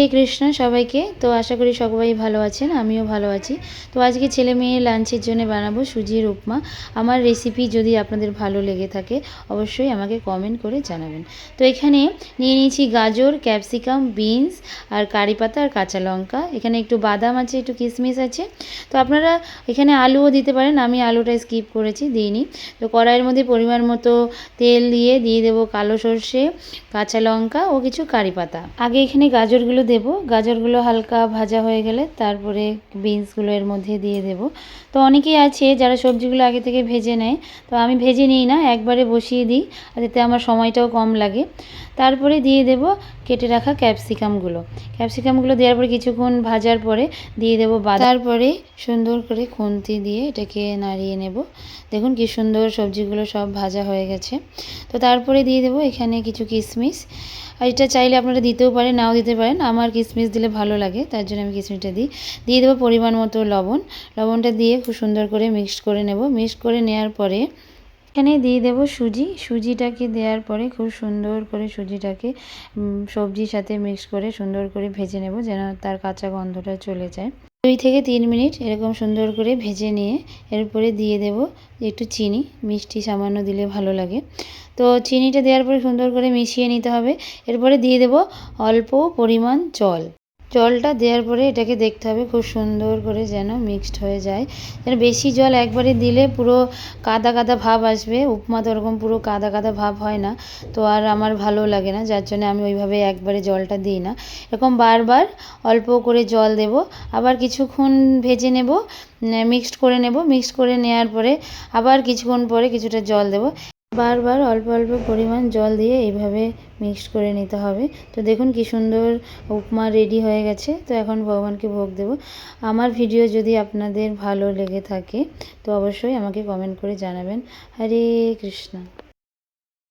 হরে কৃষ্ণ সবাইকে। তো আশা করি সবাই ভালো আছেন, আমিও ভালো আছি। তো আজকে ছেলে মেয়ে লাঞ্চের জন্য বানাবো সুজির উপমা আমার রেসিপি যদি আপনাদের ভালো লেগে থাকে, অবশ্যই আমাকে কমেন্ট করে জানাবেন। তো এখানে নিয়ে নিয়েছি গাজর ক্যাপসিকাম বিনস আর কারি পাতা আর কাঁচা লঙ্কা। এখানে একটু বাদাম আছে, একটু কিশমিশ আছে। তো আপনারা এখানে আলুও দিতে পারেন, আমি আলুটা স্কিপ করেছি, দিইনি। তো কড়াইয়ের মধ্যে পরিমাণ মতো তেল দিয়ে দিয়ে দেবো কালো সর্ষে, কাঁচা লঙ্কা ও কিছু কারি পাতা। আগে এখানে গাজরগুলো দেব। গাজরগুলো হালকা ভাজা হয়ে গেলে তারপরে বিনসগুলো এর মধ্যে দিয়ে দেব। তো অনেকেই আছে যারা সবজিগুলো আগে থেকে ভেজে নেয়, তো আমি ভেজে নিই না, একবারে বসিয়ে দিই, আর এতে আমার সময়টাও কম লাগে। তারপরে দিয়ে দেব কেটে রাখা ক্যাপসিকামগুলো। ক্যাপসিকামগুলো দেওয়ার পরে কিছুক্ষণ ভাজার পরে দিয়ে দেবো তারপরে সুন্দর করে খুন্তি দিয়ে এটাকে নাড়িয়ে নেব। দেখুন কি সুন্দর সবজিগুলো সব ভাজা হয়ে গেছে। তো তারপরে দিয়ে দেবো এখানে কিছু কিশমিশ আর এটা চাইলে আপনারা দিতেও পারেন, নাও দিতে পারেন। আমার কিশমিশ দিলে ভালো লাগে, তার জন্য আমি কিশমিশটা দিই। দিয়ে দেবো পরিমাণ মতো লবণ। লবণটা দিয়ে খুব সুন্দর করে মিক্স করে নেব। মিক্স করে নেওয়ার পরে এখানে দিয়ে দেব সুজি। সুজিটাকে দেওয়ার পরে খুব সুন্দর করে সুজিটাকে সবজির সাথে মিক্স করে সুন্দর করে ভেজে নেব যেন তার কাঁচা গন্ধটা চলে যায়। দুই থেকে তিন মিনিট এরকম সুন্দর করে ভেজে নিয়ে এরপরে দিয়ে দেব একটু চিনি, মিষ্টি সামান্য দিলে ভালো লাগে। তো চিনিটা দেওয়ার পরে সুন্দর করে মিশিয়ে নিতে হবে। এরপরে দিয়ে দেব অল্প পরিমাণ জল। জলটা দেওয়ার পরে এটাকে দেখতে হবে খুব সুন্দর করে যেন মিক্সড হয়ে যায়। যেন বেশি জল একবারে দিলে পুরো কাদা কাদা ভাব আসবে, উপমা তো ওরকম পুরো কাদা কাদা ভাব হয় না, তো আর আমার ভালো লাগে না, যার জন্য আমি ওইভাবে একবারে জলটা দিই না। এরকম বারবার অল্প করে জল দেব, আবার কিছুক্ষণ ভেজে নেব মিক্সড করে নেব মিক্সড করে নেওয়ার পরে আবার কিছুক্ষণ পরে কিছুটা জল দেব। বারবার অল্প অল্প পরিমাণ জল দিয়ে এইভাবে মিক্সড করে নিতে হবে। তো দেখুন কি সুন্দর উপমা রেডি হয়ে গেছে। তো এখন ভগবানকে ভোগ দেব। আমার ভিডিও যদি আপনাদের ভালো লেগে থাকে, তো অবশ্যই আমাকে কমেন্ট করে জানাবেন। হরে কৃষ্ণ।